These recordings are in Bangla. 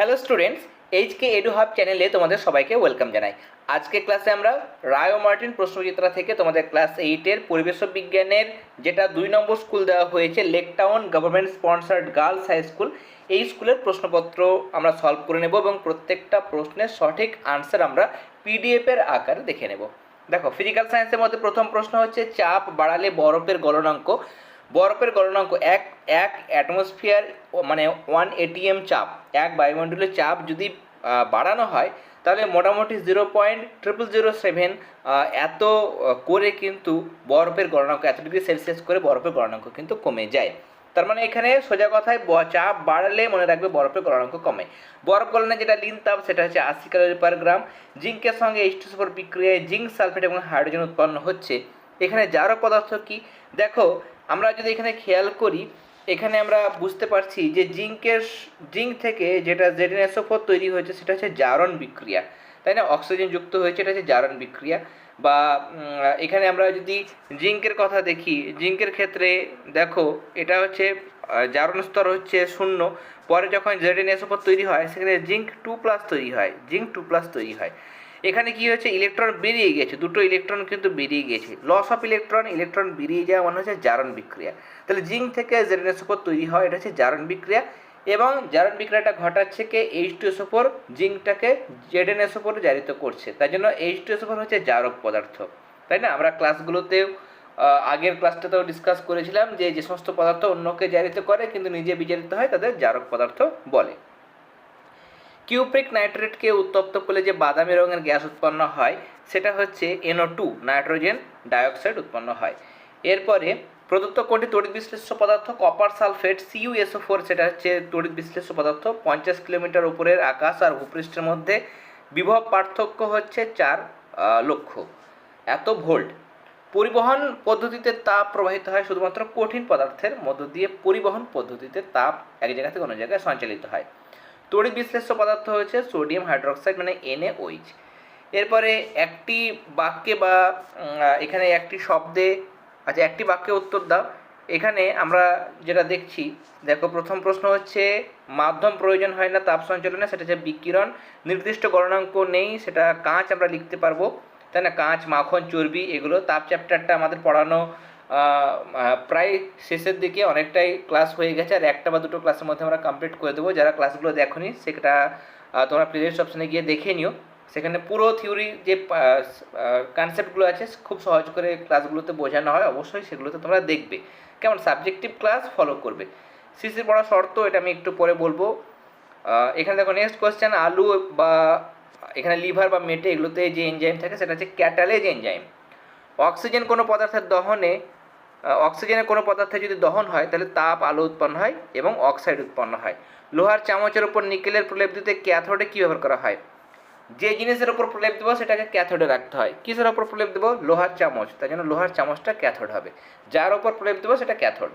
Hello students H K edu hub চ্যানেলে তোমাদের সবাইকে ওয়েলকাম জানাই। আজকে ক্লাসে আমরা রায় মার্টিন প্রশ্নচিত্রা থেকে তোমাদের ক্লাস এইটের পরিবেশ বিজ্ঞানের যেটা দুই নম্বর স্কুল দেওয়া হয়েছে Lake Town government sponsored girls high school এই স্কুলের প্রশ্নপত্র আমরা সলভ করে নেব এবং প্রত্যেকটা প্রশ্নের সঠিক আনসার আমরা পিডিএফের আকারে দেখে নেব। দেখো ফিজিক্যাল সায়েন্সের মধ্যে প্রথম প্রশ্ন হচ্ছে, চাপ বাড়ালে বরফের গলনাঙ্ক। বরফের গলনাঙ্ক, এক এক অ্যাটমসফিয়ার মানে ওয়ান এটিএম চাপ, এক বায়ুমণ্ডলের চাপ যদি বাড়ানো হয়, তাহলে মোটামুটি zero point triple zero seven এত করে কিন্তু বরফের গলনাঙ্ক, এত ডিগ্রি সেলসিয়াস করে বরফের গলনাঙ্ক কিন্তু কমে যায়। তার মানে এখানে সোজা কথায় চাপ বাড়লে মনে রাখবে বরফের গলনাঙ্ক কমে। বরফ গলনে যেটা লিন তাপ, সেটা হচ্ছে আশি ক্যালোরি পার গ্রাম জিঙ্কের সঙ্গে সুপার বিক্রিয়ায় জিঙ্ক সালফেট এবং হাইড্রোজেন উৎপন্ন হচ্ছে। এখানে জারক পদার্থ কি? দেখো আমরা যদি এখানে খেয়াল করি, এখানে আমরা বুঝতে পারছি যে জিঙ্কের জিঙ্ক থেকে যেটা জেডিনেসোফোর তৈরি হয়েছে সেটা হচ্ছে জারণ বিক্রিয়া। তাই না? অক্সিজেন যুক্ত হয়েছে এটা হচ্ছে জারণ বিক্রিয়া। বা এখানে আমরা যদি জিঙ্কের কথা দেখি, জিঙ্কের ক্ষেত্রে দেখো, এটা হচ্ছে জারণ স্তর হচ্ছে শূন্য। পরে যখন জেডিনেসোফোর তৈরি হয়, সেখানে জিঙ্ক টু প্লাস তৈরি হয়, জিঙ্ক টু প্লাস তৈরি হয়। এখানে কি হয়েছে? ইলেকট্রন বেরিয়ে গেছে। দুটো ইলেকট্রন কিন্তু বেরিয়ে গেছে। লস অফ ইলেকট্রন ইলেকট্রন বেরিয়ে যাওয়া মানে হচ্ছে জারণ বিক্রিয়া। তাহলে জিঙ্ক থেকে জেডেনএসোপর তৈরি হয় এটা হচ্ছে জারণ বিক্রিয়া। এবং জারণ বিক্রিয়াটা ঘটাচ্ছে কে? এইচ টু এসোপর জিঙ্কটাকে জেডেনএসোপর জারিত করছে। তাই জন্য এইচ টু এসোপর হচ্ছে জারক পদার্থ। তাই না? আমরা ক্লাসগুলোতেও আগের ক্লাসটাতেও ডিসকাস করেছিলাম যে যে সমস্ত পদার্থ অন্যকে জারিত করে, কিন্তু নিজে বিজারিত হয়, তাদের জারক পদার্থ বলে। কিউপ্রিক নাইট্রেটকে উত্তপ্ত করলে যে বাদামি রঙের গ্যাস উৎপন্ন হয়, সেটা হচ্ছে এনও টু নাইট্রোজেন ডাইঅক্সাইড উৎপন্ন হয়। এরপরে প্রদত্ত কোনটি তড়িৎ বিশ্লেষ্য পদার্থ? কপার সালফেট সিইউএসও ফোর সেটা হচ্ছে তড়িৎ বিশ্লেষ্য পদার্থ। পঞ্চাশ কিলোমিটার উপরের আকাশ আর ভূপৃষ্ঠের মধ্যে বিভব পার্থক্য হচ্ছে চার লক্ষ। এত ভোল্ট। পরিবহন পদ্ধতিতে তাপ প্রবাহিত হয় শুধুমাত্র কঠিন পদার্থের মধ্য দিয়ে পরিবহন পদ্ধতিতে তাপ এক জায়গা থেকে অন্য জায়গায় সঞ্চালিত হয়। তড়িৎ বিশ্লেষ্য পদার্থ হচ্ছে সোডিয়াম হাইড্রোক্সাইড মানে NaOH এরপরে একটি বাক্যে বা এখানে একটি শব্দে আচ্ছা একটি বাক্যে উত্তর দাও। এখানে আমরা যেটা দেখছি, দেখো, প্রথম প্রশ্ন হচ্ছে, মাধ্যম প্রয়োজন হয় না তাপ সঞ্চালনে, সেটা হচ্ছে বিকিরণ। নির্দিষ্ট গণনাঙ্ক নেই, সেটা কাঁচ আমরা লিখতে পারব। তাই না? কাঁচ, মাখন, চর্বি, এগুলো, তাপ চ্যাপ্টারটা আমাদের পড়ানো প্রায় শেষের দিকে অনেকটাই ক্লাস হয়ে গেছে আর একটা বা দুটো ক্লাসের মধ্যে আমরা কমপ্লিট করে দেবো। যারা ক্লাসগুলো দেখোনি, সেটা তোমরা প্লেলিস্ট অপশানে গিয়ে দেখে নিও। সেখানে পুরো থিওরি যে কনসেপ্টগুলো আছে, খুব সহজ করে ক্লাসগুলোতে বোঝানো হয়। অবশ্যই সেগুলোতে তোমরা দেখবে। কেমন? সাবজেক্টিভ ক্লাস ফলো করবে। সিসির পড়া শর্ত, এটা আমি একটু পরে বলব। এখানে দেখো নেক্সট কোয়েশ্চেন আলু বা, এখানে লিভার বা মেটে এগুলোতে যে এনজাইম থাকে, সেটা হচ্ছে ক্যাটালেজ এনজাইম অক্সিজেন কোনো পদার্থের দহনে অক্সিজেনের কোনো পদার্থে যদি দহন হয়, তাহলে তাপ, আলো উৎপন্ন হয় এবং অক্সাইড উৎপন্ন হয়। লোহার চামচের উপর নিকেলের প্রলেপ দিতে ক্যাথোডে কী ব্যবহার করা হয়? যে জিনিসের উপর প্রলেপ দেবো, সেটাকে ক্যাথোডে রাখতে হয়। কিসের ওপর প্রলেপ দেবো? লোহার চামচ। তাই জন্য লোহার চামচটা ক্যাথোড হবে। যার ওপর প্রলেপ দেবো, সেটা ক্যাথোড।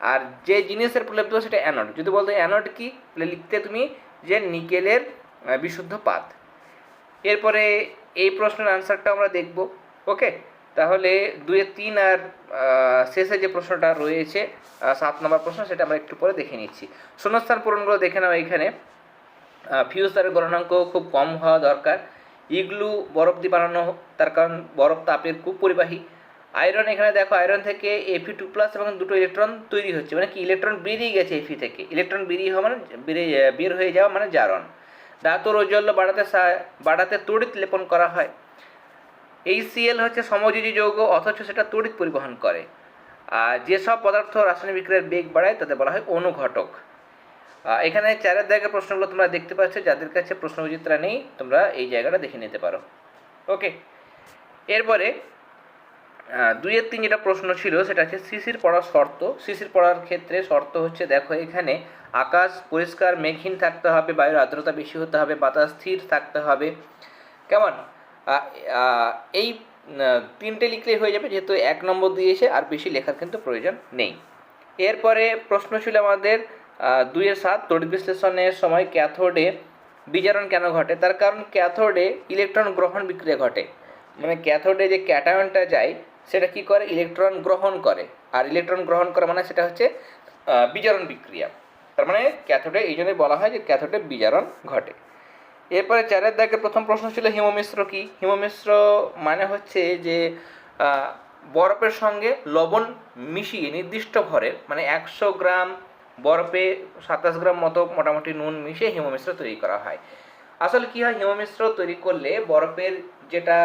আর যে জিনিসের প্রলেপ দেবো, সেটা অ্যানোড। যদি বলতো অ্যানোড কি লিখতে তুমি যে নিকেলের বিশুদ্ধ পাত। এরপরে এই প্রশ্নের আনসারটা আমরা দেখব। ওকে তাহলে দুয়ে তিন আর শেষে যে প্রশ্নটা রয়েছে সাত নম্বর প্রশ্ন, সেটা আমরা একটু পরে দেখে নিচ্ছি। শূন্যস্থান পূরণগুলো দেখে নাও এখানে। ফিউজ তারের গণনাঙ্ক খুব কম হওয়া দরকার। ইগলু বরফ দিয়ে বানানো, তার কারণ বরফ তাপের খুব পরিবাহী। আয়রন এখানে দেখো, আয়রন থেকে এফি টু প্লাস এবং দুটো ইলেকট্রন তৈরি হচ্ছে মানে কি? ইলেকট্রন বেরিয়ে গেছে এফি থেকে। ইলেকট্রন বেরিয়ে হওয়া মানে বেরিয়ে, বের হয়ে যাওয়া মানে জারণ। ধাতুর ঔজ্জ্বল্য বাড়াতে বাড়াতে তড়িৎ লেপন করা হয়। এই সিএল হচ্ছে সমযোজী যৌগ, অথচ সেটা তড়িৎ পরিবহন করে। আর যেসব পদার্থ রাসায়নিক বিক্রিয়ার বেগ বাড়ায়, তাদের বলা হয় অনুঘটক। এখানে চারের দাগের প্রশ্নগুলো তোমরা দেখতে পাচ্ছ, যাদের কাছে প্রশ্নবিচিত্রা নেই, তোমরা এই জায়গাটা দেখে নিতে পারো। ওকে এরপরে দুইয়ের তিন যেটা প্রশ্ন ছিল, সেটা হচ্ছে শিশির পড়ার শর্ত। শিশির পড়ার ক্ষেত্রে শর্ত হচ্ছে, দেখো এখানে আকাশ পরিষ্কার, মেঘহীন থাকতে হবে, বায়ুর আর্দ্রতা বেশি হতে হবে, বাতাস স্থির থাকতে হবে। কেমন? এই তিনটে লিখলেই হয়ে যাবে যেহেতু এক নম্বর দিয়েছে আর বেশি লেখার কিন্তু প্রয়োজন নেই। এরপরে প্রশ্ন ছিল আমাদের দুইয়ের সাত, তড়িৎ বিশ্লেষণের সময় ক্যাথোডে বিজারণ কেন ঘটে? তার কারণ ক্যাথোডে ইলেকট্রন গ্রহণ বিক্রিয়া ঘটে। মানে ক্যাথোডে যে ক্যাটায়নটা যায়, সেটা কি করে? ইলেকট্রন গ্রহণ করে। আর ইলেকট্রন গ্রহণ করা মানে সেটা হচ্ছে বিজারণ বিক্রিয়া। তার মানে ক্যাথোডে, এই জন্যই বলা হয় যে ক্যাথোডে বিজারণ ঘটে। এরপরে চারের দাগে প্রথম প্রশ্ন ছিল হিমমিশ্র কি? হিমমিশ্র মানে হচ্ছে যে বরফের সঙ্গে লবণ মিশিয়ে নির্দিষ্ট ভরের মানে একশো গ্রাম বরফে সাতাশ গ্রাম মতো মোটামুটি নুন মিশিয়ে হিমমিশ্র তৈরি করা হয়। আসলে কি হয় হিমমিশ্র তৈরি করলে বরফের যেটা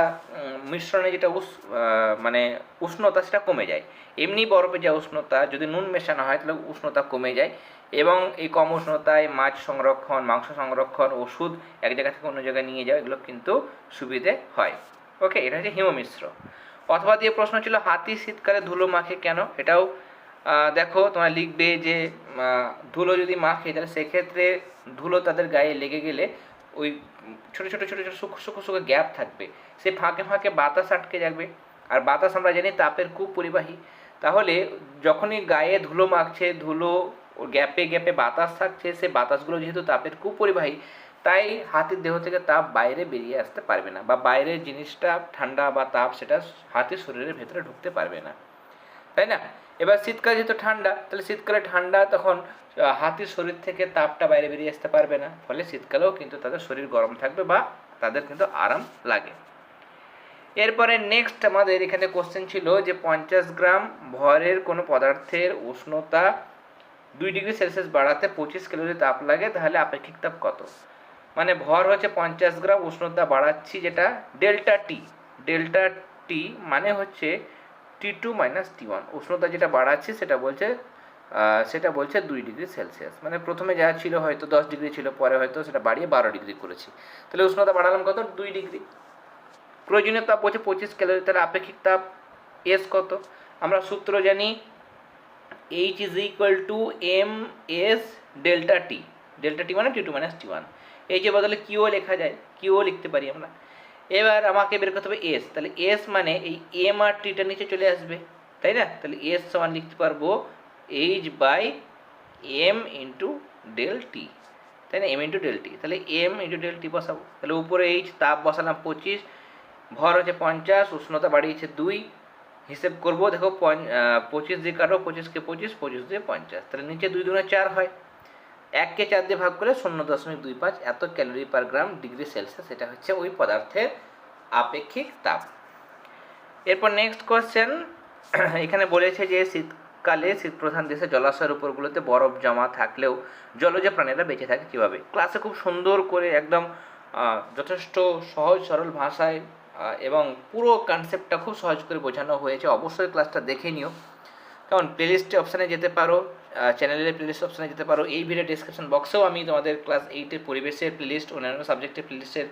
মিশ্রণে যেটা উস মানে উষ্ণতা সেটা কমে যায়। এমনি বরফে যা উষ্ণতা, যদি নুন মেশানো হয় তাহলে উষ্ণতা কমে যায় এবং এই কম উষ্ণতায় মাছ সংরক্ষণ, মাংস সংরক্ষণ, ওষুধ এক জায়গা থেকে অন্য জায়গায় নিয়ে যাওয়া এগুলো কিন্তু সুবিধে হয়। ওকে, এটা হচ্ছে হিমমিশ্র অথবা দিয়ে প্রশ্ন ছিল, হাতি শীতকালে ধুলো মাখে কেন? এটাও দেখো, তোমরা লিখবে যে ধুলো যদি মাখে, তাহলে সেক্ষেত্রে ধুলো তাদের গায়ে লেগে গেলে ওই ছোটো ছোটো ছোটো ছোটো, সূক্ষ্ম সূক্ষ্ম সূক্ষ্ম গ্যাপ থাকবে। সে ফাঁকে ফাঁকে বাতাস আটকে যাবে। আর বাতাস আমরা জানি তাপের খুব পরিবাহী। তাহলে যখনই গায়ে ধুলো মাখছে, ধুলো গ্যাপে গ্যাপে বাতাস থাকছে, সে বাতাসগুলো যেহেতু তাপের খুব পরিবাহী, তাই হাতির দেহ থেকে তাপ বাইরে বেরিয়ে আসতে পারবে না বা বাইরের জিনিসটা ঠান্ডা বা তাপ সেটা হাতির শরীরের ভেতরে ঢুকতে পারবে না। তাই না? এবার শীতকালে যেহেতু ঠান্ডা, তাহলে শীতকালে ঠান্ডা তখন হাতির শরীর থেকে তাপটা বাইরে বেরিয়ে আসতে পারবে না। ফলে শীতকালেও কিন্তু তাদের শরীর গরম থাকবে বা তাদের কিন্তু আরাম লাগে। এরপরে নেক্সট আমাদের এখানে কোশ্চেন ছিল যে পঞ্চাশ গ্রাম ভরের কোনো পদার্থের উষ্ণতা দুই ডিগ্রি সেলসিয়াস বাড়াতে পঁচিশ ক্যালোরি তাপ লাগে, তাহলে আপেক্ষিক তাপ কত? মানে ভর হচ্ছে পঞ্চাশ গ্রাম, উষ্ণতা বাড়াচ্ছি যেটা ডেল্টা টি ডেল্টা টি মানে হচ্ছে T two minus T one উষ্ণতা যেটা বাড়াচ্ছে, সেটা বলছে সেটা বলছে দুই ডিগ্রি সেলসিয়াস। মানে প্রথমে যা ছিল হয়তো দশ ডিগ্রি ছিল, পরে হয়তো সেটা বাড়িয়ে বারো ডিগ্রি করেছি। তাহলে উষ্ণতা বাড়ালাম কত? দুই ডিগ্রি। প্রয়োজনীয় তাপ বলছে পঁচিশ ক্যালোরি। তাহলে আপেক্ষিক তাপ এস কত? আমরা সূত্র জানি H is equal to M S delta T delta T মানে T two minus T one এই যে বদলে কিউ লেখা যায়। কিউ লিখতে পারি আমরা। এবার আমাকে বের করতে হবে এস তাহলে এস মানে এই এম আর টিটা নিচে চলে আসবে, তাই না? তাহলে এস সমান লিখতে পারব H by M into del T তাই না? এম ইন্টু ডেল টি তাহলে এম ইন্টু ডেল টি বসাবো, তাহলে উপরে এইচ তাপ বসালাম পঁচিশ, ভর হচ্ছে পঞ্চাশ, উষ্ণতা বাড়িয়েছে দুই, হিসেব করব, দেখো পঁচিশ দিয়ে কাটো, পঁচিশকে পঁচিশ পঁচিশ দিয়ে পঞ্চাশ, তাহলে নিচে দুই দুগুণে চার হয়। এককে চার দিয়ে ভাগ করে শূন্য দশমিক দুই পাঁচ এত calorie per gram degree Celsius, এটা হচ্ছে ওই পদার্থের আপেক্ষিক তাপ। এরপর নেক্সট কোয়েশ্চেন এখানে বলেছে যে শীতকালে শীতপ্রধান দেশে জলাশয়ের উপরগুলোতে বরফ জমা থাকলেও জলজ প্রাণীরা বেঁচে থাকে কীভাবে? ক্লাসে খুব সুন্দর করে একদম যথেষ্ট সহজ সরল ভাষায় এবং পুরো কনসেপ্টটা খুব সহজ করে বোঝানো হয়েছে। অবশ্যই ক্লাসটা দেখে নিও। কারণ প্লেলিস্টে অপশানে যেতে পারো চ্যানেলের প্লেলিস্ট অপশানে যেতে পারো। এই ভিডিও ডিসক্রিপশন বক্সেও আমি তোমাদের ক্লাস এইটের পরিবেশের প্লেলিস্ট অন্যান্য সাবজেক্টের প্লেলিস্টের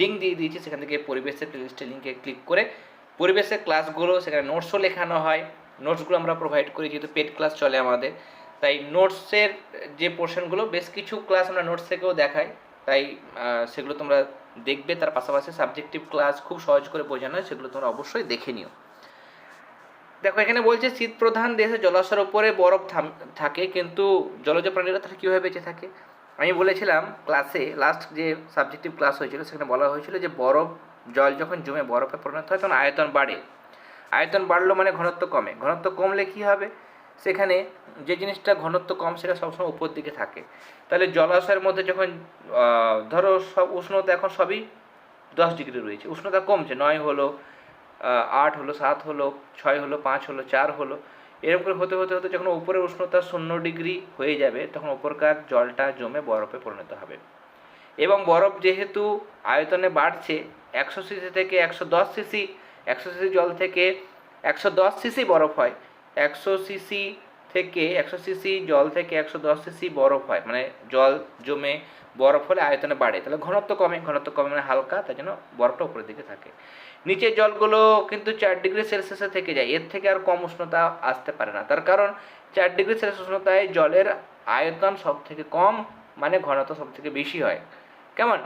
লিঙ্ক দিয়ে দিয়েছি। সেখান থেকে পরিবেশের প্লেলিস্টের লিঙ্কে ক্লিক করে পরিবেশের ক্লাসগুলো সেখানে নোটসও লেখানো হয়। নোটসগুলো আমরা প্রোভাইড করি, যেহেতু পেড ক্লাস চলে আমাদের। তাই নোটসের যে পোর্শনগুলো বেশ কিছু ক্লাস আমরা নোটস থেকেও দেখাই। তাই সেগুলো তোমরা দেখবে। তার পাশাপাশি সাবজেক্টিভ ক্লাস খুব সহজ করে বোঝানো হয়, সেগুলো তোমরা অবশ্যই দেখে নিও। দেখো, এখানে বলছে শীত প্রধান দেশে জলাশয়ের উপরে বরফ থাকে, কিন্তু জলজ প্রাণীরা তাহলে কীভাবে বেঁচে থাকে? আমি বলেছিলাম ক্লাসে লাস্ট যে সাবজেক্টিভ ক্লাস হয়েছিল, সেখানে বলা হয়েছিল যে বরফ, জল যখন জমে বরফে পরিণত হয়, তখন আয়তন বাড়ে। আয়তন বাড়লো মানে ঘনত্ব কমে। ঘনত্ব কমলে কি হবে? সেখানে যে জিনিসটা ঘনত্ব কম, সেটা সবসময় উপর দিকে থাকে। তাহলে জলাশয়ের মধ্যে যখন ধরো সব উষ্ণতা এখন সবই দশ ডিগ্রি রয়েছে। উষ্ণতা কমছে, নয় হলো আট হলো, সাত হলো, ছয় হলো, পাঁচ হলো, চার হলো। এরকম করে হতে হতে হতে যখন উপরের উষ্ণতা শূন্য ডিগ্রি হয়ে যাবে, তখন উপরকার জলটা জমে বরফে পরিণত হবে। এবং বরফ যেহেতু আয়তনে বাড়ছে, একশো সিসি থেকে একশো দশ সিসি একশো সিসি জল থেকে একশো দশ সিসি বরফ হয়। একশো সিসি থেকে একশো সিসি জল থেকে একশো দশ সিসি বরফ হয়। মানে জল জমে বরফ হলে আয়তনে বাড়ে। তাহলে ঘনত্ব কমে ঘনত্ব কমে মানে হালকা, তাই জন্য বরফটা উপরের দিকে থাকে। নিচের জলগুলো কিন্তু চার ডিগ্রি সেলসিয়াসে থেকে যায়। এর থেকে আর কম উষ্ণতা আসতে পারে না। তার কারণ চার ডিগ্রি সেলসিয়াস উষ্ণতায় জলের আয়তন সব থেকে কম মানে ঘনত্ব সব থেকে বেশি হয়। কেমন?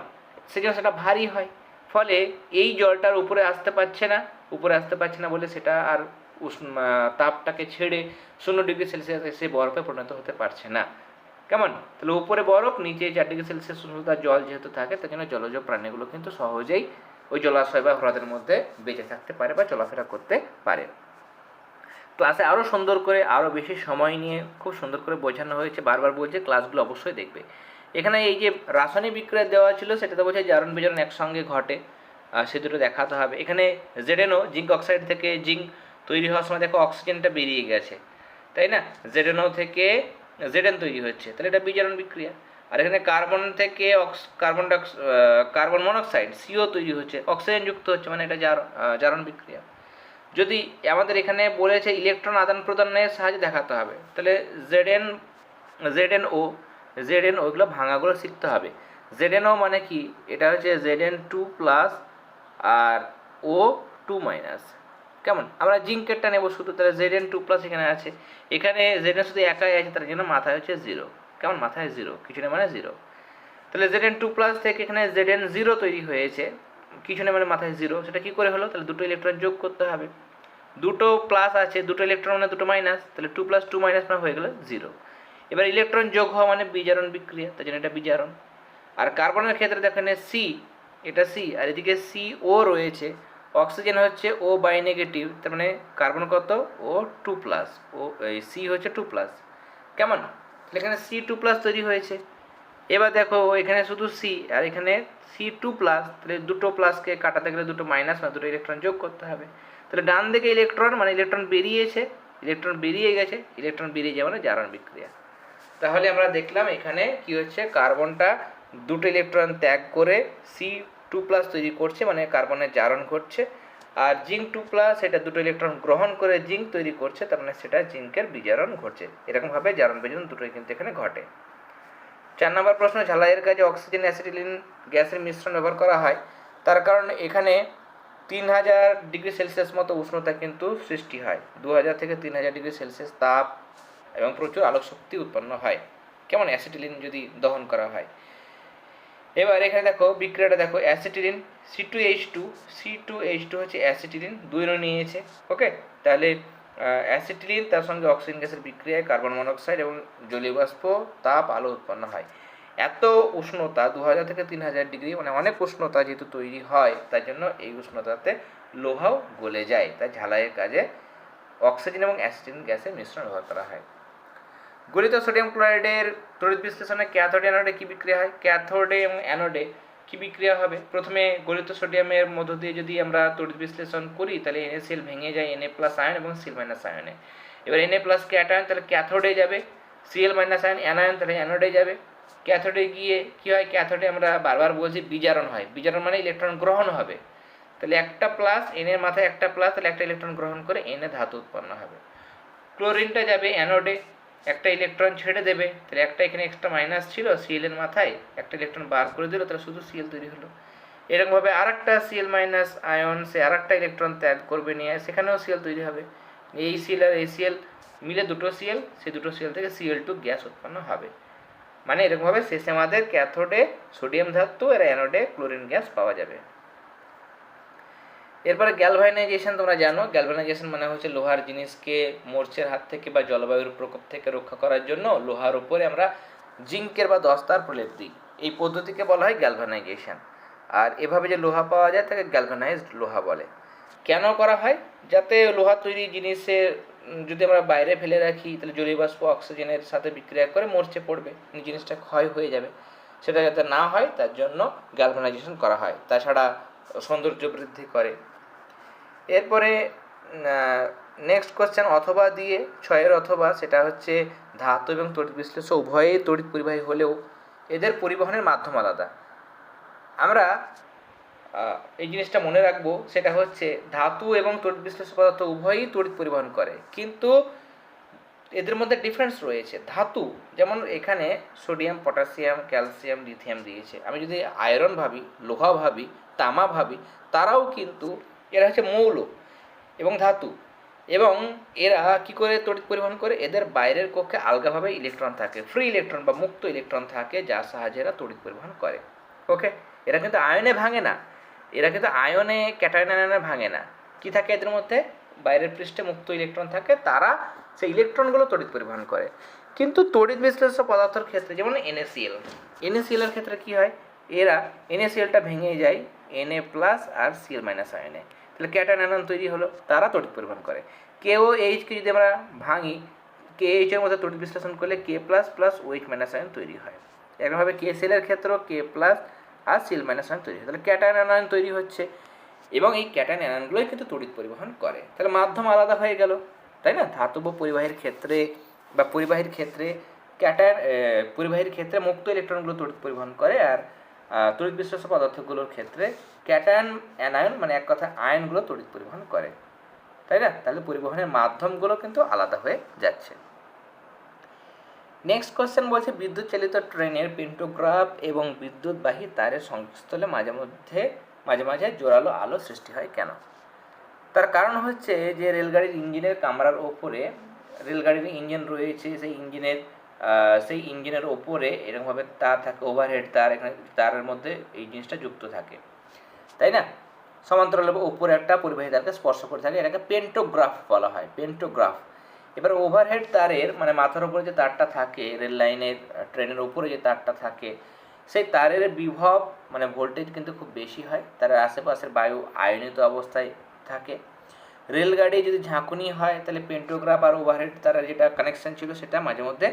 সেজন্য সেটা ভারী হয়। ফলে এই জলটার উপরে আসতে পারছে না, উপরে আসতে পারছে না বলে সেটা আর উষ্ণ তাপটাকে ছেড়ে শূন্য ডিগ্রি সেলসিয়াস এসে বরফে পরিণত হতে পারছে না। কেমন? তাহলে উপরে বরফ, নিচে চার ডিগ্রি সেলসিয়াস উষ্ণতার জল যেহেতু থাকে, তার জন্য জলজ প্রাণীগুলো কিন্তু সহজেই ওই জলাশয় বা হ্রদের মধ্যে বেঁচে থাকতে পারে বা চলাফেরা করতে পারে। ক্লাসে আরও সুন্দর করে আরও বেশি সময় নিয়ে খুব সুন্দর করে বোঝানো হয়েছে। বারবার বলছে, ক্লাসগুলো অবশ্যই দেখবে। এখানে এই যে রাসায়নিক বিক্রিয়া দেওয়া ছিল, সেটাতে বলছে জারণ বিজারণ একসঙ্গে ঘটে। সে দুটো দেখাতে হবে। এখানে Z N O zinc oxide থেকে জিঙ্ক তৈরি হওয়ার সময় দেখো অক্সিজেনটা বেরিয়ে গেছে। তাই না? জেডেনও থেকে জেডেন তৈরি হচ্ছে। তাহলে এটা বিজারণ বিক্রিয়া। আর এখানে কার্বন থেকে অক্স কার্বন ডাইঅক্স কার্বন মনোক্সাইড সিও তৈরি হচ্ছে, অক্সিজেন যুক্ত হচ্ছে মানে এটা জার- জারণ বিক্রিয়া। যদি আমাদের এখানে বলেছে ইলেকট্রন আদান প্রদানের সাহায্যে দেখাতে হবে, তাহলে Z N Z N O Z N ওইগুলো ভাঙাগুলো শিখতে হবে। জেড এন ও মানে কি? এটা হচ্ছে জেড এন টু প্লাস আর ও টু মাইনাস কেমন? আমরা জিঙ্কেরটা নেব শুধু, তাহলে জেড এন টু প্লাস এখানে আছে। এখানে জেড এন শুধু একাই আছে, তার জন্য মাথায় হচ্ছে জিরো কেমন? মাথায় জিরো কিছু মানে জিরো তাহলে জেড এন টু প্লাস থেকে এখানে জেড এন জিরো তৈরি হয়েছে। কিছু নেই মানে মাথায় জিরো সেটা কি করে হলো? তাহলে দুটো ইলেকট্রন যোগ করতে হবে। দুটো প্লাস আছে, দুটো ইলেকট্রন মানে দুটো মাইনাস তাহলে টু প্লাস টু মাইনাস মানে হয়ে গেলো জিরো এবার ইলেকট্রন যোগ হওয়া মানে বিজারণ বিক্রিয়া, তার জন্য এটা বিজারণ। আর কার্বনের ক্ষেত্রে দেখেন সি এটা সি আর এদিকে সি ও রয়েছে অক্সিজেন হচ্ছে ও বাই নেগেটিভ তার মানে কার্বন কত? O two plus O C হচ্ছে টু প্লাস কেমন? এখানে সি টু প্লাস তৈরি হয়েছে। এবার দেখো, এখানে শুধু সি আর এখানে সি টু প্লাস তাহলে দুটো প্লাসকে কাটাতে গেলে দুটো মাইনাস মানে দুটো ইলেকট্রন যোগ করতে হবে। তাহলে ডান দিকে ইলেকট্রন মানে ইলেকট্রন বেরিয়েছে ইলেকট্রন বেরিয়ে গেছে ইলেকট্রন বেরিয়ে যাওয়া মানে জারণ বিক্রিয়া। তাহলে আমরা দেখলাম এখানে কি হচ্ছে কার্বনটা দুটো ইলেকট্রন ত্যাগ করে সি টু প্লাস তৈরি করছে মানে কার্বনের জারণ ঘটছে। আর জিঙ্ক টু প্লাস, এটা দুটো ইলেকট্রন গ্রহণ করে জিঙ্ক তৈরি করছে, তার মানে সেটা জিঙ্কের বিজারণ ঘটছে। এরকমভাবে জারণ বিজারণ দুটোই কিন্তু এখানে ঘটে। চার নম্বর প্রশ্ন, ঝালাইয়ের কাজে অক্সিজেন, অ্যাসিটিলিন, গ্যাসের মিশ্রণ ব্যবহার করা হয়। তার কারণ এখানে তিন হাজার ডিগ্রি সেলসিয়াস মতো উষ্ণতা কিন্তু সৃষ্টি হয়। দু হাজার থেকে তিন হাজার ডিগ্রি সেলসিয়াস তাপ এবং প্রচুর আলোক শক্তি উৎপন্ন হয়। কেমন? অ্যাসিটিলিন যদি দহন করা হয়। এবার এখানে দেখো বিক্রিয়াটা দেখো acetylene C two H two C two H two হচ্ছে অ্যাসিটিলিন দুই নিয়েছে ওকে তাহলে অ্যাসিটিলিন তার সঙ্গে অক্সিজেন গ্যাসের বিক্রিয়ায় কার্বন মনোক্সাইড এবং জলীয় বাষ্প, তাপ, আলো উৎপন্ন হয়। এত উষ্ণতা দু হাজার থেকে তিন হাজার ডিগ্রি মানে অনেক উষ্ণতা যেহেতু তৈরি হয়, তার জন্য এই উষ্ণতাতে লোহাও গলে যায়। তাই ঝালাইয়ের কাজে অক্সিজেন এবং অ্যাসিটিন গ্যাসের মিশ্রণ ব্যবহার করা হয়। গলিত সোডিয়াম ক্লোরাইডের তড়িৎ বিশ্লেষণে ক্যাথোডে অ্যানোডে কী বিক্রিয়া হয়? ক্যাথোডে এবং অ্যানোডে কী বিক্রিয়া হবে? প্রথমে গলিত সোডিয়ামের মধ্য দিয়ে যদি আমরা তড়িৎ বিশ্লেষণ করি, তাহলে এনএ সেল ভেঙে যায় এনএ প্লাস আয়ন এবং সিল মাইনাস আয়নে এবার এনএ প্লাস ক্যাটায়ন তাহলে ক্যাথোডে যাবে। সিএল মাইনাস আয়ন অ্যানায়ন তাহলে অ্যানোডে যাবে। ক্যাথোডে গিয়ে কী হয়? ক্যাথোডে আমরা বারবার বলছি বিজারণ হয়। বিজারণ মানে ইলেকট্রন গ্রহণ হবে। তাহলে একটা প্লাস এনের মাথায় একটা প্লাস তাহলে একটা ইলেকট্রন গ্রহণ করে এনে ধাতু উৎপন্ন হবে। ক্লোরিনটা যাবে অ্যানোডে। একটা ইলেকট্রন ছেড়ে দেবে, তাহলে একটা এখানে এক্সট্রা মাইনাস ছিল সিএল এর মাথায় একটা ইলেকট্রন বার করে দিল, তাহলে শুধু সিএল তৈরি হলো। এরকমভাবে আর একটা সিএল মাইনাস আয়ন সে আর একটা ইলেকট্রন ত্যাগ করবে নিয়ে, সেখানেও সিএল তৈরি হবে। এই সিএল আর এই সিএল মিলে দুটো সিএল সেই দুটো সিএল থেকে সিএল টু গ্যাস উৎপন্ন হবে। মানে এরকমভাবে শেষে আমাদের ক্যাথোডে সোডিয়াম ধাতু আর অ্যানোডে ক্লোরিন গ্যাস পাওয়া যাবে। এরপরে গ্যালভানাইজেশন তোমরা জানো। গ্যালভানাইজেশন মানে হচ্ছে লোহার জিনিসকে মোর্চের হাত থেকে বা জলবায়ুর প্রকোপ থেকে রক্ষা করার জন্য লোহার উপরে আমরা জিঙ্কের বা দস্তার প্রলেপ দিই। এই পদ্ধতিকে বলা হয় গ্যালভানাইজেশন আর এভাবে যে লোহা পাওয়া যায়, তাকে গ্যালভানাইজড লোহা বলে। কেন করা হয়? যাতে লোহা তৈরি জিনিসের যদি আমরা বাইরে ফেলে রাখি, তাহলে জলীয় বাষ্প অক্সিজেনের সাথে বিক্রিয়া করে মরচে পড়বে। জিনিসটা ক্ষয় হয়ে যাবে। সেটা যাতে না হয়, তার জন্য গ্যালভানাইজেশন করা হয়। তাছাড়া সৌন্দর্য বৃদ্ধি করে। এরপরে নেক্সট কোশ্চেন অথবা দিয়ে, ছয়ের অথবা, সেটা হচ্ছে ধাতু এবং তড়িৎ বিশ্লেষণ, উভয়েই তড়িৎ পরিবাহী হলেও এদের পরিবহনের মাধ্যম আলাদা। আমরা এই জিনিসটা মনে রাখব, সেটা হচ্ছে ধাতু এবং তড়িৎ বিশ্লেষণ পদার্থ উভয়ই তড়িৎ পরিবহন করে, কিন্তু এদের মধ্যে ডিফারেন্স রয়েছে। ধাতু, যেমন এখানে সোডিয়াম পটাশিয়াম ক্যালসিয়াম লিথিয়াম দিয়েছে। আমি যদি আয়রন ভাবি, লোহা ভাবি, তামা ভাবি, তারাও কিন্তু এরা হচ্ছে মৌল এবং ধাতু। এবং এরা কি করে তড়িৎ পরিবহন করে? এদের বাইরের কক্ষে আলগাভাবে ইলেকট্রন থাকে ফ্রি ইলেকট্রন বা মুক্ত ইলেকট্রন থাকে, যার সাহায্যে এরা তড়িৎ পরিবহন করে। ওকে এরা কিন্তু আয়নে ভাঙে না। এরা কিন্তু আয়নে ক্যাটায়ন ভাঙে না। কি থাকে এদের মধ্যে? বাইরের পৃষ্ঠে মুক্ত ইলেকট্রন থাকে, তারা সেই ইলেকট্রনগুলো তড়িৎ পরিবহন করে। কিন্তু তড়িৎ বিশ্লেষ্য পদার্থের ক্ষেত্রে, যেমন এনএসিএল এনএসিএল এর ক্ষেত্রে কি হয়? এরা এনএসিএলটা ভেঙে যায় এনএ প্লাস আর সিএল মাইনাস আয়নে। তাহলে ক্যাটায়ন আয়ন তৈরি হলো? তারা তড়িৎ পরিবহন করে। কে ও এইচকে যদি আমরা ভাঙি, কে এইচ এর মধ্যে তড়িৎ বিশ্লেষণ করলে K plus plus O H minus ion তৈরি হয়। এরকমভাবে কে সেলের ক্ষেত্রেও কে প্লাস আর সিল মাইনাস আয়ন তৈরি হয়। তাহলে ক্যাটায়ন আয়ন তৈরি হচ্ছে। এবং এই ক্যাটায়ন আয়নগুলোই কিন্তু তড়িৎ পরিবহন করে। তাহলে মাধ্যম আলাদা হয়ে গেল, তাই না? ধাতব পরিবাহীর ক্ষেত্রে বা পরিবাহীর ক্ষেত্রে ক্যাটায়ন পরিবাহীর ক্ষেত্রে মুক্ত ইলেকট্রনগুলো তড়িৎ পরিবহন করে। আর তড়িৎ বিশ্বাস পদার্থগুলোর ক্ষেত্রে ক্যাটায়ন, অ্যানায়ন মানে এক কথা আয়নগুলো তড়িৎ পরিবহন করে। তাই না? তাহলে পরিবহনের মাধ্যমগুলো কিন্তু আলাদা হয়ে যাচ্ছে। নেক্সট কোয়েশ্চেন বলছে বিদ্যুৎ চালিত ট্রেনের পেন্টোগ্রাফ এবং বিদ্যুৎবাহী তারের সংস্থলে মাঝে মধ্যে, মাঝে মাঝে জোরালো আলো সৃষ্টি হয় কেন? তার কারণ হচ্ছে যে, রেলগাড়ির ইঞ্জিনের কামরার ওপরে, রেলগাড়ির ইঞ্জিন রয়েছে, সেই ইঞ্জিনের সেই ইঞ্জিনের ওপরে এরকমভাবে তার থাকে ওভারহেড তার এখানে তারের মধ্যে এই জিনিসটা যুক্ত থাকে। তাই না? সমান্তরাল উপরে একটা পরিবাহী তারকে স্পর্শ করে থাকে, এটাকে পেন্টোগ্রাফ বলা হয় পেন্টোগ্রাফ এবার ওভারহেড তারের মানে মাথার উপরে যে তারটা থাকে রেল লাইনের ট্রেনের উপরে যে তারটা থাকে, সেই তারের বিভব মানে ভোল্টেজ কিন্তু খুব বেশি হয়, তার আশেপাশের বায়ু আয়নিত অবস্থায় থাকে। রেলগাড়ি যদি ঝাঁকুনি হয়, তাহলে পেন্টোগ্রাফ আর ওভারহেড তারের যেটা কানেকশন ছিল, সেটা মাঝে মধ্যে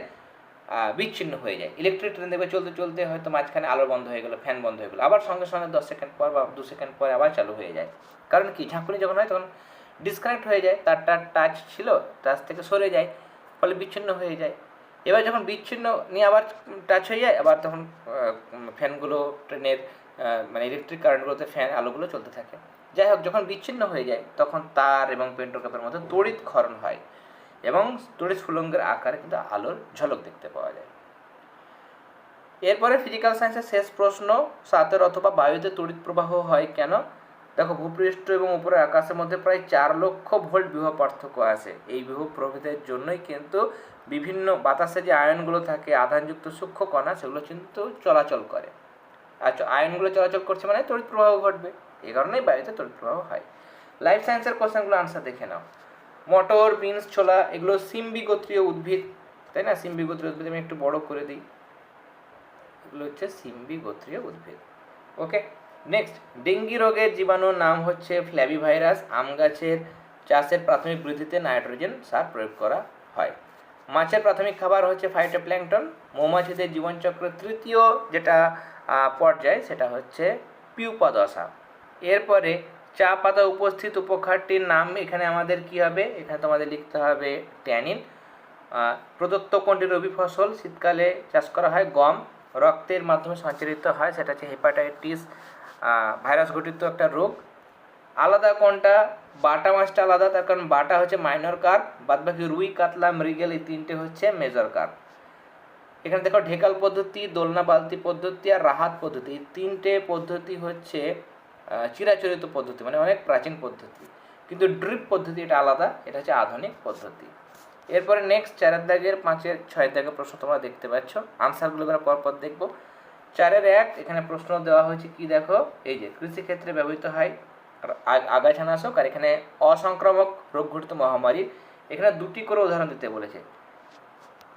বিচ্ছিন্ন হয়ে যায়। ইলেকট্রিক ট্রেন দেখবে চলতে চলতে হয়তো মাঝখানে আলো বন্ধ হয়ে গেলো ফ্যান বন্ধ হয়ে গেলো। আবার সঙ্গে সঙ্গে দশ সেকেন্ড পর বা দু সেকেন্ড পরে আবার চালু হয়ে যায়। কারণ কি? ঝাঁকুনি যখন হয় তখন ডিসকানেক্ট হয়ে যায় তারটা টাচ ছিল টাচ থেকে সরে যায়, ফলে বিচ্ছিন্ন হয়ে যায়। এবার যখন বিচ্ছিন্ন নিয়ে আবার টাচ হয়ে যায়, আবার তখন ফ্যানগুলো ট্রেনের মানে ইলেকট্রিক কারেন্টগুলোতে ফ্যান আলোগুলো চলতে থাকে। যাই হোক, যখন বিচ্ছিন্ন হয়ে যায়, তখন তার এবং পেন্টোগ্রাফের মধ্যে তড়িৎ ক্ষরণ হয়। এবং তড়িৎ স্ফুলঙ্গের আকারে কিন্তু আলোর ঝলক দেখতে পাওয়া যায়। এরপরে ফিজিক্যাল সায়েন্সের শেষ প্রশ্ন, সাতের অথবা বায়ুতে তড়িৎ প্রবাহ হয় কেন? দেখো, ভূপৃষ্ঠ এবং উপরের আকাশের মধ্যে প্রায় চার লক্ষ ভোল্ট বিভব পার্থক্য আছে। এই বিভব প্রভেদের জন্যই কিন্তু বিভিন্ন বাতাসে যে আয়নগুলো থাকে, আধানযুক্ত সূক্ষ্ম কণা, সেগুলো কিন্তু চলাচল করে। আচ্ছা আয়নগুলো চলাচল করছে মানে তড়িৎ প্রবাহ ঘটবে। এই কারণেই বায়ুতে তড়িৎ প্রবাহ হয়। লাইফ সায়েন্সের কোশ্চেনগুলো আনসার দেখে নাও। মটর, বিনস, ছোলা, এগুলো সিম্বি গোত্রীয় উদ্ভিদ, তাই না? সিম্বি গোত্রীয় উদ্ভিদ আমি একটু বড় করে দিই। এগুলো হচ্ছে সিম্বি গোত্রীয় উদ্ভিদ। ওকে নেক্সট ডেঙ্গি রোগের জীবাণুর নাম হচ্ছে ফ্ল্যাবি ভাইরাস আম গাছের চাষের প্রাথমিক বৃদ্ধিতে নাইট্রোজেন সার প্রয়োগ করা হয়। মাছের প্রাথমিক খাবার হচ্ছে ফাইটোপ্ল্যাঙ্কটন মৌমাছিদের জীবনচক্রের তৃতীয় যেটা পর্যায়, সেটা হচ্ছে পিউপা দশা এরপরে চা পাতা উপস্থিত উপখারটির নাম, এখানে আমাদের কি হবে? এখানে তোমাদের লিখতে হবে ট্যানিন। প্রদত্ত কোনটি রবি ফসল শীতকালে চাষ করা হয় গম। রক্তের মাধ্যমে সঞ্চারিত হয়, সেটা হচ্ছে হেপাটাইটিস। ভাইরাস ঘটিত একটা রোগ। আলাদা কোনটা বাটা মাছটা আলাদা, তার কারণ বাটা হচ্ছে মাইনর কার্প বাদবাকি রুই, কাতলা, মৃগেল, এই তিনটে হচ্ছে মেজর কার এখানে দেখো ঢেকাল পদ্ধতি, দোলনা বালতি পদ্ধতি আর রাহাত পদ্ধতি। এই তিনটে পদ্ধতি হচ্ছে চিরাচরিত পদ্ধতি মানে অনেক প্রাচীন পদ্ধতি। কিন্তু ড্রিপ পদ্ধতি এটা আলাদা, এটা হচ্ছে আধুনিক পদ্ধতি। এরপরে নেক্সট চারের দাগের পাঁচের ছয়ের দাগের প্রশ্ন তোমরা দেখতে পাচ্ছ। আনসারগুলো আমরা পরপর দেখব। চারের এক, এখানে প্রশ্ন দেওয়া হয়েছে, কি দেখো? এই যে কৃষিক্ষেত্রে ব্যবহৃত হয় আগাছানাশক আর এখানে অসংক্রামক রোগ ঘটিত মহামারী। এখানে দুটি করে উদাহরণ দিতে বলেছে।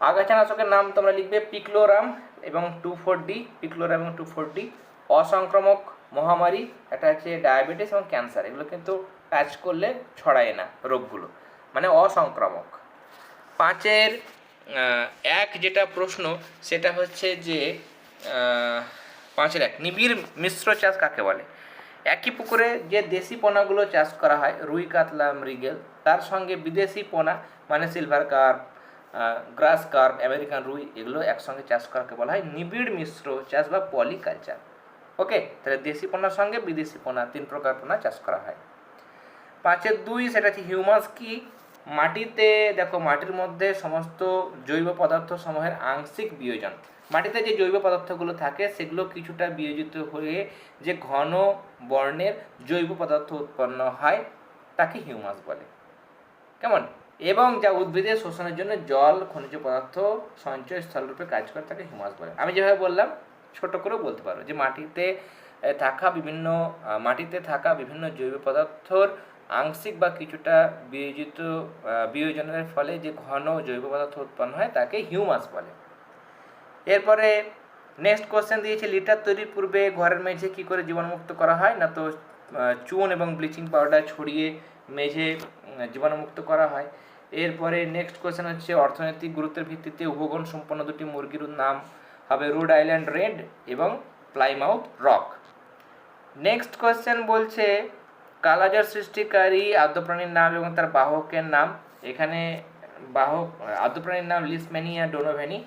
আগাছানাশকের নাম তোমরা লিখবে পিক্লোরাম এবং টু ফোর ডি, পিক্লোরাম এবং টু ফোর ডি। অসংক্রামক মহামারী, এটা হচ্ছে ডায়াবেটিস এবং ক্যান্সার এগুলো কিন্তু টাচ করলে ছড়ায় না রোগগুলো মানে অসংক্রামক। পাঁচের এক যেটা প্রশ্ন, সেটা হচ্ছে যে পাঁচের এক, নিবিড় মিশ্র চাষ কাকে বলে? একই পুকুরে যে দেশি পোনাগুলো চাষ করা হয়, রুই, কাতলা, মৃগেল, তার সঙ্গে বিদেশি পোনা মানে silver carp grass carp American রুই, এগুলো একসঙ্গে চাষ করাকে বলা হয় নিবিড় মিশ্র চাষ বা পলিকালচার ওকে, তাহলে দেশি পোনার সঙ্গে বিদেশি পোনা, তিন প্রকার পোনা চাষ করা হয়। পাঁচের দুই, সেটা হচ্ছে হিউমাস কি? মাটিতে, দেখো, মাটির মধ্যে সমস্ত জৈব পদার্থ সমূহের আংশিক বিয়োজন। মাটিতে যে জৈব পদার্থগুলো থাকে, সেগুলো কিছুটা বিয়োজিত হয়ে যে ঘন বর্ণের জৈব পদার্থ উৎপন্ন হয়, তাকে হিউমাস বলে। কেমন? এবং যা উদ্ভিদের শোষণের জন্য জল, খনিজ পদার্থ সঞ্চয় স্থলরূপে কাজ করে, তাকে হিউমাস বলে। আমি যেভাবে বললাম ছোট করেও বলতে পারো যে মাটিতে থাকা বিভিন্ন মাটিতে থাকা বিভিন্ন জৈব পদার্থর আংশিক বা কিছুটা বিয়োজিত বিয়োজনের ফলে যে ঘন জৈব পদার্থ উৎপন্ন হয় তাকে হিউমাস বলে। এরপরে নেক্সট কোশ্চেন দিয়েছে, লিটার তৈরির পূর্বে ঘরের মেঝে কি করে জীবাণুমুক্ত করা হয়? না তো চুন এবং ব্লিচিং পাউডার ছড়িয়ে মেঝে জীবাণুমুক্ত করা হয়। এরপরে নেক্সট কোয়েশ্চেন হচ্ছে, অর্থনৈতিক গুরুত্বের ভিত্তিতে উপগণ সম্পন্ন দুটি মুরগির নাম হবে রোড আইল্যান্ড রেড এবং প্লাইমাউথ রক। নেক্সট কোয়েশ্চেন বলছে, কালাজার সৃষ্টিকারী আদ্যপ্রাণীর নাম এবং তার বাহকের নাম। এখানে বাহক, আদ্যপ্রাণীর নাম লিসম্যানিয়া ডোনোভেনি।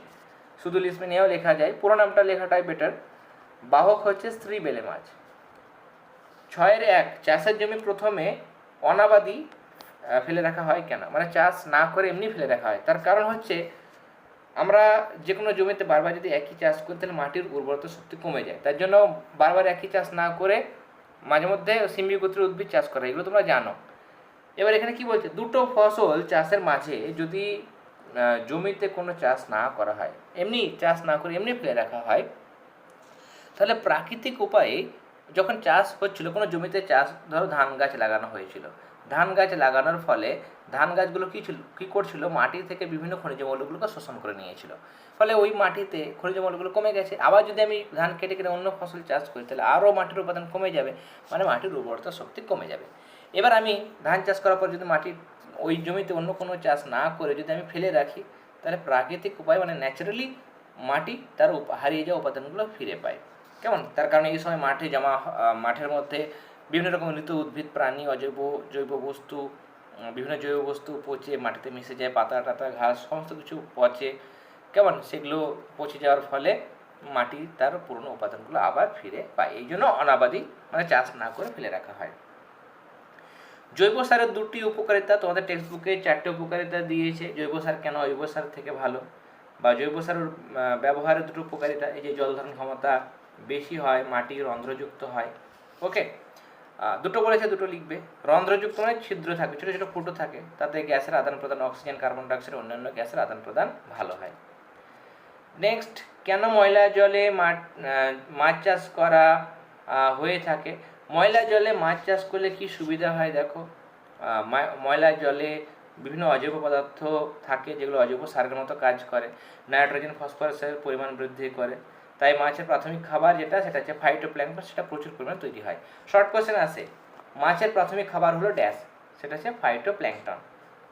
শুধু লিসম্যানিয়াও লেখা যায়, পুরো নামটা লেখাটাই বেটার বাহক হচ্ছে স্ত্রী বেলে মাছ। ছয়ের এক, চাষের জমি প্রথমে অনাবাদি ফেলে রাখা হয় কেন? মানে চাষ না করে এমনি ফেলে রাখা হয়। তার কারণ হচ্ছে আমরা যে কোনো জমিতে বারবার যদি একই চাষ করি, তাহলে মাটির উর্বরতা শক্তি কমে যায়। তার জন্য বারবার একই চাষ না করে মাঝে মধ্যে সিম্বি গোত্রের উদ্ভিদ চাষ করা, এগুলো তোমরা জানো। এবার এখানে কি বলছে? দুটো ফসল চাষের মাঝে যদি জমিতে কোনো চাষ না করা হয়, এমনি চাষ না করে এমনি ফেলে রাখা হয়, তাহলে প্রাকৃতিক উপায়ে যখন চাষ হচ্ছিল, কোনো জমিতে চাষ, ধরো ধান গাছ লাগানো হয়েছিল ধান গাছ লাগানোর ফলে ধান গাছগুলো কী ছিল, কী করছিল? মাটি থেকে বিভিন্ন খনিজ মৌলগুলোকে শোষণ করে নিয়েছিল। ফলে ওই মাটিতে খনিজ মৌলগুলো কমে গেছে। আবার যদি আমি ধান কেটে কেটে অন্য ফসল চাষ করি, তাহলে আরও মাটির উপাদান কমে যাবে। মানে মাটির উর্বরতা শক্তি কমে যাবে। এবার আমি ধান চাষ করার পর যদি মাটির ওই জমিতে অন্য কোনো চাষ না করে যদি আমি ফেলে রাখি, তাহলে প্রাকৃতিক উপায় মানে ন্যাচারালি মাটি তার হারিয়ে যাওয়া উপাদানগুলো ফিরে পায়। কেমন? তার কারণে এই সময় মাঠে জমা মাঠের মধ্যে বিভিন্ন রকম ঋতু, উদ্ভিদ, প্রাণী, অজৈব, জৈব বস্তু বিভিন্ন জৈব বস্তু পচে মাটিতে মিশে যায়, পাতা, টাতা, ঘাস, সমস্ত কিছু পচে। কেমন? সেগুলো পচে যাওয়ার ফলে মাটি তার পুরনো উপাদানগুলো আবার ফিরে পায়। এই জন্য অনাবাদি মানে চাষ না করে ফেলে রাখা হয়। জৈব সারের দুটি উপকারিতা তোমাদের টেক্সট বুকে চারটে উপকারিতা দিয়েছে। জৈব সার কেন জৈব সার থেকে ভালো? বা জৈব সারের ব্যবহারের দুটো উপকারিতা, এই যে জল ধারণ ক্ষমতা বেশি হয় মাটি রন্ধ্রযুক্ত হয়। ওকে দুটো বলেছে, দুটো লিখবে। রন্ধ্রযুক্ত মানে ছিদ্র থাকে ছোটো ছোটো ফুটো থাকে। তাতে গ্যাসের আদান প্রদান, অক্সিজেন, কার্বন ডাইঅক্সাইড, অন্যান্য গ্যাসের আদান প্রদান ভালো হয়। নেক্সট কেন ময়লা জলে মাছ চাষ করা হয়ে থাকে? ময়লা জলে মাছ চাষ করলে কি সুবিধা হয় দেখো? ময়লা জলে বিভিন্ন অজৈব পদার্থ থাকে, যেগুলো অজৈব সারের মতো কাজ করে। নাইট্রোজেন, ফসফরাসের পরিমাণ বৃদ্ধি করে। তাই মাছের প্রাথমিক খাবার যেটা, সেটা হচ্ছে ফাইটোপ্ল্যাঙ্কটন সেটা প্রচুর পরিমাণে তৈরি হয়। শর্ট কোশ্চেন আসে মাছের প্রাথমিক খাবার হলো ড্যাশ সেটা হচ্ছে ফাইটোপ্ল্যাঙ্কটন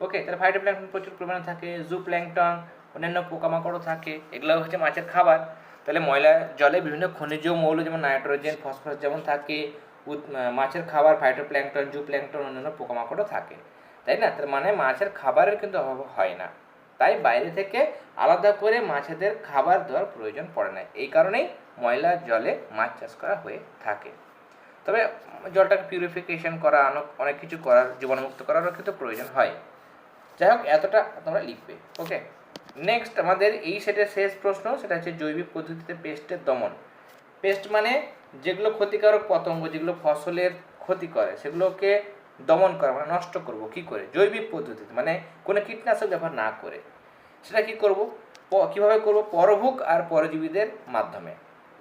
ওকে তাহলে ফাইটোপ্ল্যাঙ্কটন প্রচুর পরিমাণে থাকে জু প্ল্যাঙ্কটন অন্যান্য পোকামাকড়ও থাকে এগুলো হচ্ছে মাছের খাবার। তাহলে ময়লা জলে বিভিন্ন খনিজ মৌল যেমন নাইট্রোজেন ফসফরাস যেমন থাকে মাছের খাবার ফাইটোপ্ল্যাঙ্কটন জু প্ল্যাঙ্কটন অন্যান্য পোকামাকড়ও থাকে। তাই না? তার মানে মাছের খাবারের কিন্তু অভাব হয় না। তাই বাইরে থেকে আলাদা করে মাছেদের খাবার দেওয়ার প্রয়োজন পড়ে না। এই কারণেই ময়লা জলে মাছ চাষ করা হয়ে থাকে। তবে জলটাকে পিউরিফিকেশন করা, অনেক কিছু করার, জীবাণুমুক্ত করারও কিন্তু প্রয়োজন হয়। যাই হোক, এতটা তোমরা লিখবে ওকে নেক্সট আমাদের এই সেটের শেষ প্রশ্ন, সেটা হচ্ছে জৈবিক পদ্ধতিতে পেস্টের দমন। পেস্ট মানে যেগুলো ক্ষতিকারক পতঙ্গ, যেগুলো ফসলের ক্ষতি করে, সেগুলোকে দমন করা মানে নষ্ট করব, কি করে? জৈবিক পদ্ধতিতে মানে কোনো কীটনাশক ব্যবহার না করে। সেটা কি করব? কীভাবে করব? পরভুক আর পরজীবীদের মাধ্যমে।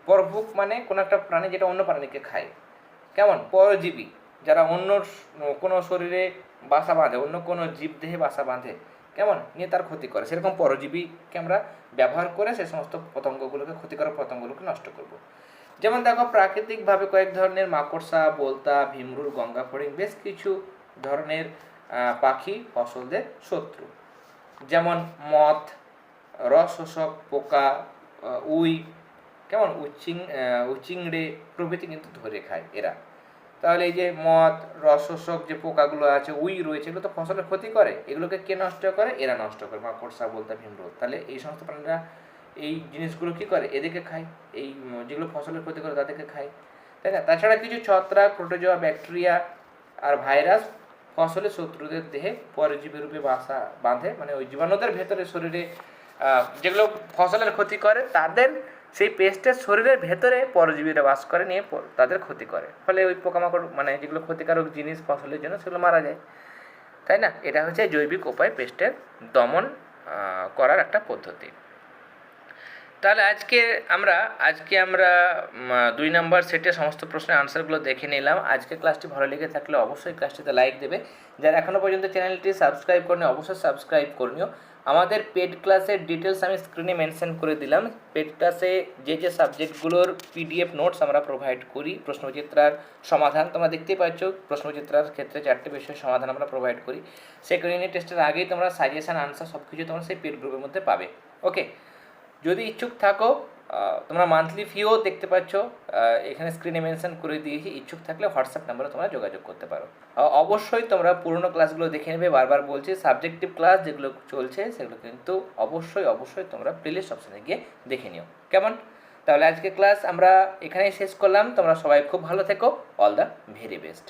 পরভুক মানে কোনো একটা প্রাণী যেটা অন্য প্রাণীকে খায়। কেমন? পরজীবী, যারা অন্য কোনো শরীরে বাসা বাঁধে, অন্য কোনো জীব দেহে বাসা বাঁধে, কেমন? নিয়ে তার ক্ষতি করে। সেরকম পরজীবীকে আমরা ব্যবহার করে সে সমস্ত পতঙ্গগুলোকে, ক্ষতিকর পতঙ্গগুলোকে নষ্ট করব। যেমন দেখো, প্রাকৃতিকভাবে কয়েক ধরনের মাকড়সা, বলতা, ভীমরুল, গঙ্গা, ফড়িং বেশ কিছু ধরনের পাখি ফসলদের শত্রু। যেমন মথ রস শোষক পোকা উই, কেমন উচিং উচিংড়ে প্রভৃতি কিন্তু ধরে খায় এরা। তাহলে এই যে মদ রসশোষক যে পোকাগুলো আছে, উই রয়েছে, এগুলো তো ফসলের ক্ষতি করে। এগুলোকে কে নষ্ট করে? এরা নষ্ট করে, মাকড়সা, বলতে ভীমরোদ তাহলে এই সমস্ত প্রাণীরা এই জিনিসগুলো কি করে? এদেরকে খায়। এই যেগুলো ফসলের ক্ষতি করে তাদেরকে খায়। তাই না? তাছাড়া কিছু ছত্রাক প্রোটোজোয়া ব্যাকটেরিয়া আর ভাইরাস ফসলের শত্রুদের দেহে পরজীবী রূপে বাসা, বাঁধে। মানে ওই জীবাণুদের ভেতরে শরীরে যেগুলো ফসলের ক্ষতি করে, তাদের সেই পেস্টের শরীরের ভেতরে পরজীবীরা বাস করে, নিয়ে তাদের ক্ষতি করে। ফলে ওই পোকামাকড় মানে যেগুলো ক্ষতিকারক জিনিস ফসলের জন্য, সেগুলো মারা যায়। তাই না? এটা হচ্ছে জৈবিক উপায় পেস্টের দমন করার একটা পদ্ধতি। তাহলে আজকে আমরা আজকে আমরা দুই নম্বর সেটে সমস্ত প্রশ্নের আনসারগুলো দেখে নিলাম। আজকে ক্লাসটি ভালো লেগে থাকলে অবশ্যই ক্লাসটিতে লাইক দেবে। যারা এখনও পর্যন্ত চ্যানেলটি সাবস্ক্রাইব করেনি, অবশ্যই সাবস্ক্রাইব করে নিও। আমাদের পেড ক্লাসের ডিটেলস আমি স্ক্রিনে মেনশন করে দিলাম। পেড ক্লাসে যে যে সাবজেক্টগুলোর পিডিএফ নোটস আমরা প্রোভাইড করি প্রশ্নচিত্রার সমাধান তোমরা দেখতেই পাচ্ছ। প্রশ্নচিত্রার ক্ষেত্রে চারটে বিষয়ের সমাধান আমরা প্রোভাইড করি। সেকেন্ড ইউনিট টেস্টের আগেই তোমরা সাজেশান আনসার সব কিছু তোমরা সেই পেড গ্রুপের মধ্যে পাবে। ওকে যদি ইচ্ছুক থাকো তোমরা মান্থলি ফিও দেখতে পাচ্ছ এখানে স্ক্রিনে মেনশন করে দিয়েছি, ইচ্ছুক থাকলে হোয়াটসঅ্যাপ নাম্বারে তোমরা যোগাযোগ করতে পারো। অবশ্যই তোমরা পুরনো ক্লাসগুলো দেখে নেবে, বারবার বলছি সাবজেক্টিভ ক্লাস যেগুলো চলছে, সেগুলো কিন্তু অবশ্যই অবশ্যই তোমরা প্লেলিস্ট অপশানে গিয়ে দেখে নিও। কেমন? তাহলে আজকে ক্লাস আমরা এখানেই শেষ করলাম। তোমরা সবাই খুব ভালো থেকো। All the very best